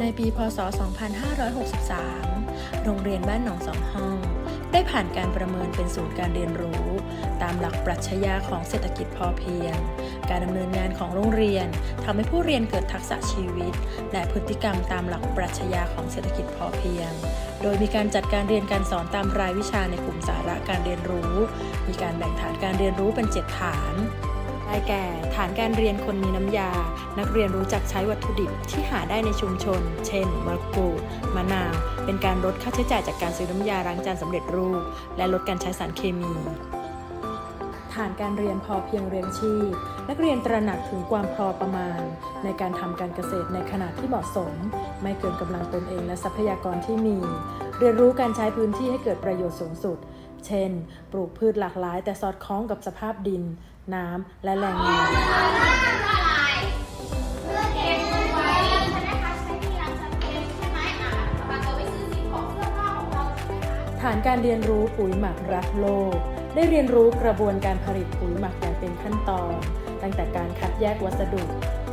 ในปีพศ 2563 โรงเรียนบ้านหนองสองห้อง ได้ผ่านการประเมินเป็นศูนย์การเรียนรู้ ตามหลักปรัชญาของเศรษฐกิจพอเพียง การดำเนินงานของโรงเรียนทำให้ผู้เรียนเกิดทักษะชีวิต และพฤติกรรมตามหลักปรัชญาของเศรษฐกิจพอเพียง โดยมีการจัดการเรียนการสอนตามรายวิชาในกลุ่มสาระการเรียนรู้ มีการแบ่งฐานการเรียนรู้เป็น 7 ฐาน ได้แก่ ฐานการเรียนคนมีน้ำยา นักเรียนรู้จักใช้วัตถุดิบที่หาได้ในชุมชน เช่นมะกรูดมะนาว เป็นการลดค่าใช้จ่ายจากการซื้อน้ำยาล้างจานสำเร็จรูป และลดการใช้สารเคมีฐานการเรียนพอเพียงเรียงชีพ นักเรียนตระหนักถึงความพอประมาณ ในการทำการเกษตรในขนาดที่เหมาะสม ไม่เกินกำลังตนเองและทรัพยากรที่มี เรียนรู้การใช้พื้นที่ให้เกิดประโยชน์สูงสุด เช่น ปลูกพืชหลากหลายแต่สอดคล้องกับสภาพดิน น้ำ และแรงงานฐานการเรียนรู้ปุ๋ยหมักรักโลก ได้เรียนรู้กระบวนการผลิตปุ๋ยหมักอย่างเป็นขั้นตอน ตั้งแต่การคัดแยกวัสดุ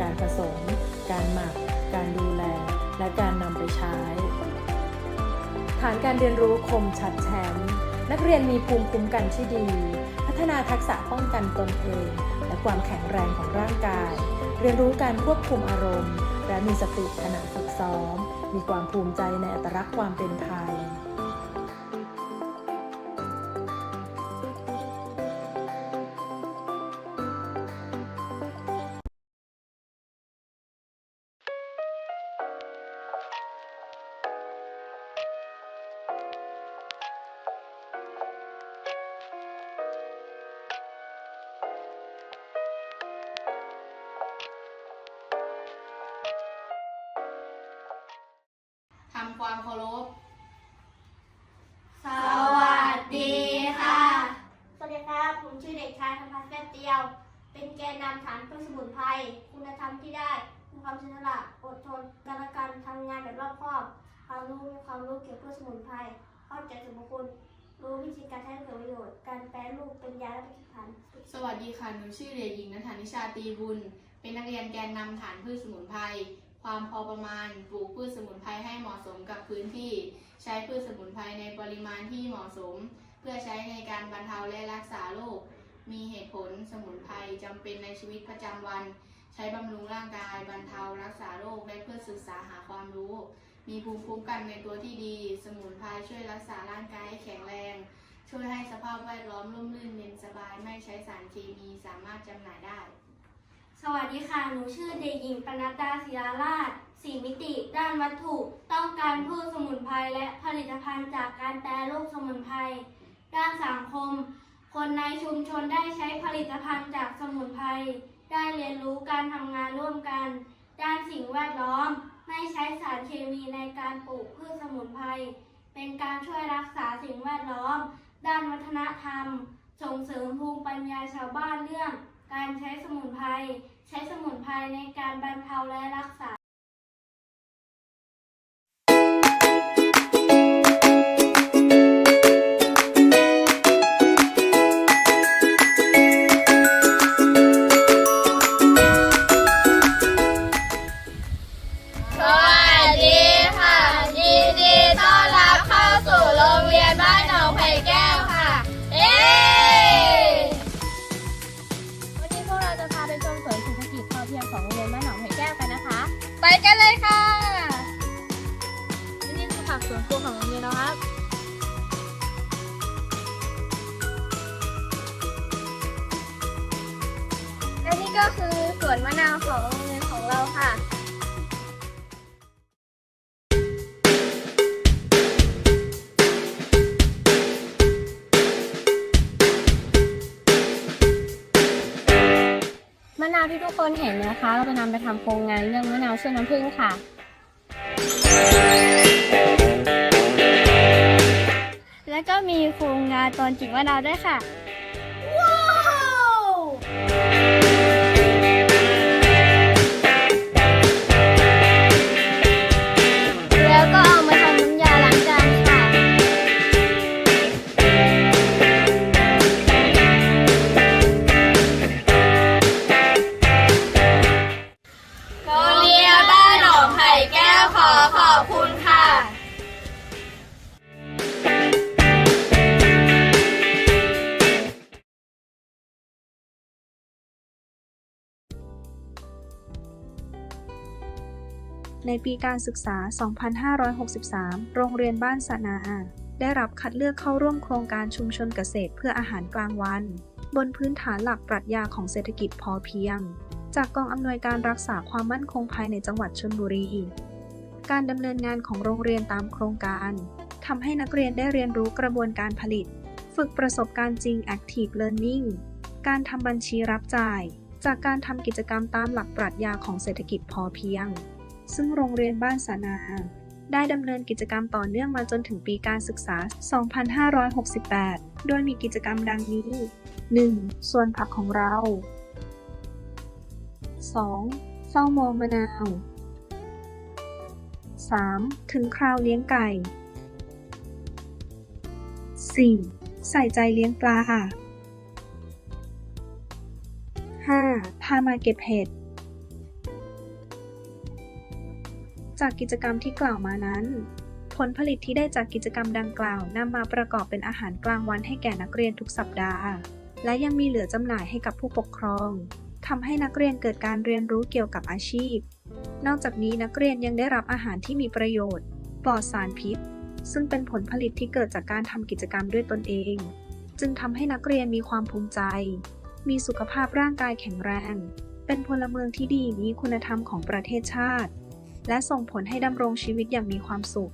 การผสม การหมัก การดูแล และการนำไปใช้ ฐานการเรียนรู้คมชัดแชมป์นักเรียนมีภูมิคุ้มกันที่ดีพั ฒนาทักษะป้องกันตนเอง และความแข็งแรงของร่างกาย เรียนรู้การควบคุมอารมณ์ และมีสติขณะฝึกซ้อม มีความภูมิใจในอัตลักษณ์ความเป็นไทย ความเคารพ สวัสดีค่ะ สวัสดีครับ ผมชื่อเด็กชายธพัฒน์แก้วเตียว เป็นแกนนำฐานเพื่อสมุนไพร คุณธรรมที่ได้มีความเสียสละอดทนการละกันทำงานแบบรอบคอบ ความรู้มีความรู้เกี่ยวกับพืชสมุนไพรเข้าใจสรรพคุณรู้วิธีการใช้ให้เกิดประโยชน์ การแปรรูปเป็นยาและผลิตภัณฑ์สวัสดีค่ะ หนูชื่อเด็กหญิงนัทธานิชาตีบุญ เป็นนักเรียนแกนนำฐานพืชสมุนไพร ความพอประมาณ ปลูกพืชสมุนไพรให้เหมาะสมกับพื้นที่ ใช้พืชสมุนไพรในปริมาณที่เหมาะสม เพื่อใช้ในการบรรเทาและรักษาโรค มีเหตุผลสมุนไพรจำเป็นในชีวิตประจำวัน ใช้บำรุงร่างกาย บรรเทารักษาโรคและเพื่อศึกษาหาความรู้ มีภูมิคุ้มกันในตัวที่ดี สมุนไพรช่วยรักษาร่างกายให้แข็งแรง ช่วยให้สภาพแวดล้อมร่มรื่นเย็นสบายไม่ใช้สารเคมีสามารถจำหน่ายได้ สวัสดีค่ะ หนูชื่อเด็กหญิงปนัดดาศิลาราชสี่มิติ ด้านวัตถุ ต้องการพืชสมุนไพรและผลิตภัณฑ์จากการแปรรูปสมุนไพร ด้านสังคม คนในชุมชนได้ใช้ผลิตภัณฑ์จากสมุนไพร ได้เรียนรู้การทำงานร่วมกัน ด้านสิ่งแวดล้อม ไม่ใช้สารเคมีในการปลูกพืชสมุนไพร เป็นการช่วยรักษาสิ่งแวดล้อม ด้านวัฒนธรรม ส่งเสริมภูมิปัญญาชาวบ้านเรื่อง การใช้สมุนไพร ใช้สมุนไพรในการบรรเทาและรักษา ก็คือสวนมะนาวของโรงเรียนของเราค่ะมะนาวที่ทุกคนเห็นนะคะ เราจะนำไปทำโครงงานเรื่องมะนาวช่วยน้ำผึ้งค่ะ แล้วก็มีโครงงานตอนจิกมะนาวด้วยค่ะ ว้าว ในปีการศึกษา 2563 โรงเรียนบ้านสนา ได้รับคัดเลือกเข้าร่วมโครงการชุมชนเกษตรเพื่ออาหารกลางวัน บนพื้นฐานหลักปรัชญาของเศรษฐกิจพอเพียง จากกองอำนวยการรักษาความมั่นคงภายในจังหวัดชลบุรี การดำเนินงานของโรงเรียนตามโครงการทำให้นักเรียนได้เรียนรู้กระบวนการผลิต ฝึกประสบการณ์จริง Active Learning การทำบัญชีรับจ่าย จากการทำกิจกรรมตามหลักปรัชญาของเศรษฐกิจพอเพียง ซึ่งโรงเรียนบ้านสานาได้ดำเนินกิจกรรมต่อเนื่องมาจนถึงปีการศึกษา 2568 โดยมีกิจกรรมดังนี้ 1. ส่วนผักของเรา 2. เฝ้ามองมะนาว 3. ถึงคราวเลี้ยงไก่ 4. ใส่ใจเลี้ยงปลา 5. พามาเก็บเห็ด จากกิจกรรมที่กล่าวมานั้น ผลผลิตที่ได้จากกิจกรรมดังกล่าวนำมาประกอบเป็นอาหารกลางวันให้แก่นักเรียนทุกสัปดาห์ และยังมีเหลือจำหน่ายให้กับผู้ปกครองทำให้นักเรียนเกิดการเรียนรู้เกี่ยวกับอาชีพ นอกจากนี้นักเรียนยังได้รับอาหารที่มีประโยชน์ ปลอดสารพิษ ซึ่งเป็นผลผลิตที่เกิดจากการทำกิจกรรมด้วยตนเอง จึงทำให้นักเรียนมีความภูมิใจ มีสุขภาพร่างกายแข็งแรง เป็นพลเมืองที่ดีมีคุณธรรมของประเทศชาติ และส่งผลให้ดำรงชีวิตอย่างมีความสุข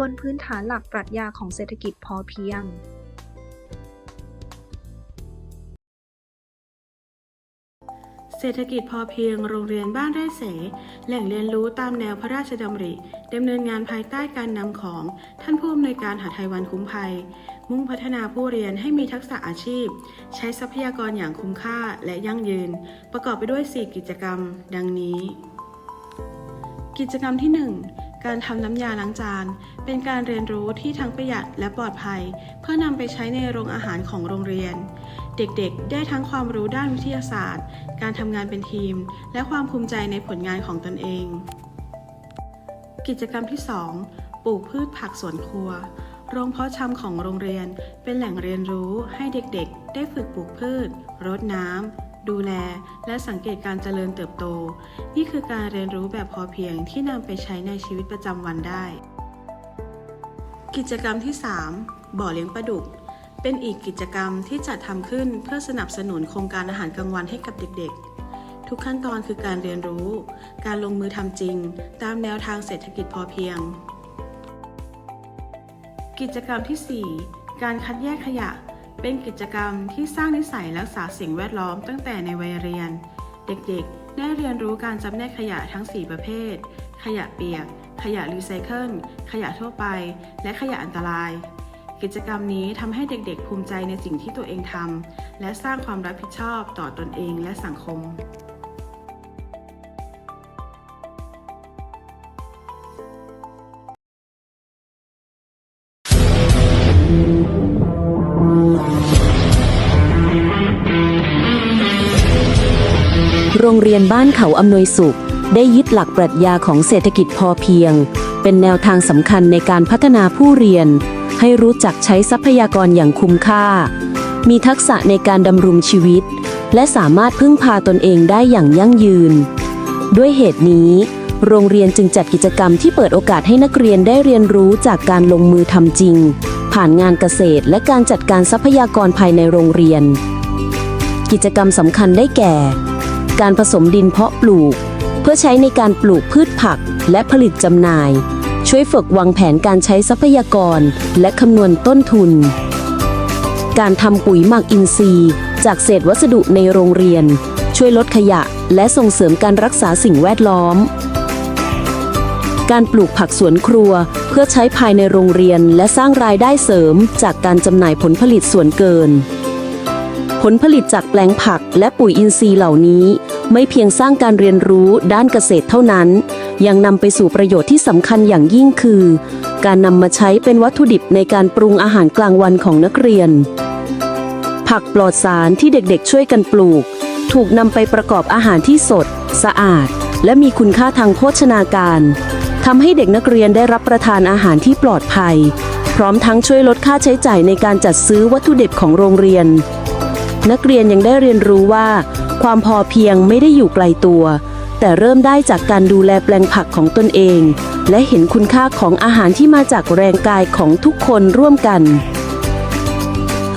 บนพื้นฐานหลักปรัชญาของเศรษฐกิจพอเพียงเศรษฐกิจพอเพียงโรงเรียนบ้านไร่เส แหล่งเรียนรู้ตามแนวพระราชดำริดำเนินงานภายใต้การนำของท่านผู้อำนวยการหาไทยวันคุ้มภัย มุ่งพัฒนาผู้เรียนให้มีทักษะอาชีพ ใช้ทรัพยากรอย่างคุ้มค่าและยั่งยืน ประกอบไปด้วย 4 กิจกรรม ดังนี้ กิจกรรมที่ 1 การทำน้ำยาล้างจาน เป็นการเรียนรู้ที่ทั้งประหยัดและปลอดภัย เพื่อนำไปใช้ในโรงอาหารของโรงเรียน เด็กๆ ได้ทั้งความรู้ด้านวิทยาศาสตร์ การทำงานเป็นทีม และความภูมิใจในผลงานของตนเอง กิจกรรมที่ 2 ปลูกพืชผักสวนครัวโรงเพาะชำของโรงเรียนเป็นแหล่งเรียนรู้ให้เด็กๆ ได้ฝึกปลูกพืช รดน้ำ ดูแล และสังเกตการเจริญเติบโต นี่คือการเรียนรู้แบบพอเพียงที่นำไปใช้ในชีวิตประจำวันได้ กิจกรรมที่ 3 บ่อเลี้ยงปลาดุก เป็นอีกกิจกรรมที่จัดทำขึ้นเพื่อสนับสนุนโครงการอาหารกลางวันให้กับเด็กๆ ทุกขั้นตอนคือการเรียนรู้ การลงมือทำจริง ตามแนวทางเศรษฐกิจพอเพียง กิจกรรมที่ 4 การคัดแยกขยะ เป็นกิจกรรมที่สร้างนิสัยรักษาสิ่งแวดล้อมตั้งแต่ในวัยเรียน เด็กๆ ได้เรียนรู้การจำแนกขยะทั้ง 4 ประเภท ขยะเปียก ขยะรีไซเคิล ขยะทั่วไป และขยะอันตราย กิจกรรมนี้ทำให้เด็กๆ ภูมิใจในสิ่งที่ตัวเองทำและสร้างความรับผิดชอบต่อตนเองและสังคม รงเรียนบ้านเขาอำนวยสุข ได้ยึดหลักปรัชญาของเศรษฐกิจพอเพียง เป็นแนวทางสำคัญในการพัฒนาผู้เรียน ให้รู้จักใช้ทรัพยากรอย่างคุ้มค่า มีทักษะในการดำรงชีวิต และสามารถพึ่งพาตนเองได้อย่างยั่งยืน ด้วยเหตุนี้ โรงเรียนจึงจัดกิจกรรมที่เปิดโอกาสให้นักเรียนได้เรียนรู้จากการลงมือทำจริง ผ่านงานเกษตรและการจัดการทรัพยากรภายในโรงเรียน กิจกรรมสำคัญได้แก่ การผสมดินเพาะปลูก เพื่อใช้ในการปลูกพืชผักและผลิตจำหน่าย ช่วยฝึกวางแผนการใช้ทรัพยากร และคำนวณต้นทุน การทำปุ๋ยหมักอินทรีย์ จากเศษวัสดุในโรงเรียน ช่วยลดขยะและส่งเสริมการรักษาสิ่งแวดล้อม การปลูกผักสวนครัวเพื่อใช้ภายในโรงเรียนและสร้างรายได้เสริมจากการจำหน่ายผลผลิตส่วนเกิน ลผลิตจากแปลงผักและปุ๋ยอินทรีย์เหล่านี้ ไม่เพียงสร้างการเรียนรู้ด้านเกษตรเท่านั้น ยังนำไปสู่ประโยชน์ที่สำคัญอย่างยิ่งคือ การนำมาใช้เป็นวัตถุดิบในการปรุงอาหารกลางวันของนักเรียน ผักปลอดสารที่เด็กๆ ช่วยกันปลูก ถูกนำไปประกอบอาหารที่สด สะอาด และมีคุณค่าทางโภชนาการทำให้เด็กนักเรียนได้รับประทานอาหารที่ปลอดภัย พร้อมทั้งช่วยลดค่าใช้จ่ายในการจัดซื้อวัตถุดิบของโรงเรียน นักเรียนยังได้เรียนรู้ว่า ความพอเพียงไม่ได้อยู่ไกลตัว แต่เริ่มได้จากการดูแลแปลงผักของตนเอง และเห็นคุณค่าของอาหารที่มาจากแรงกายของทุกคนร่วมกัน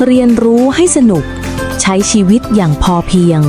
เรียนรู้ให้สนุก ใช้ชีวิตอย่างพอเพียง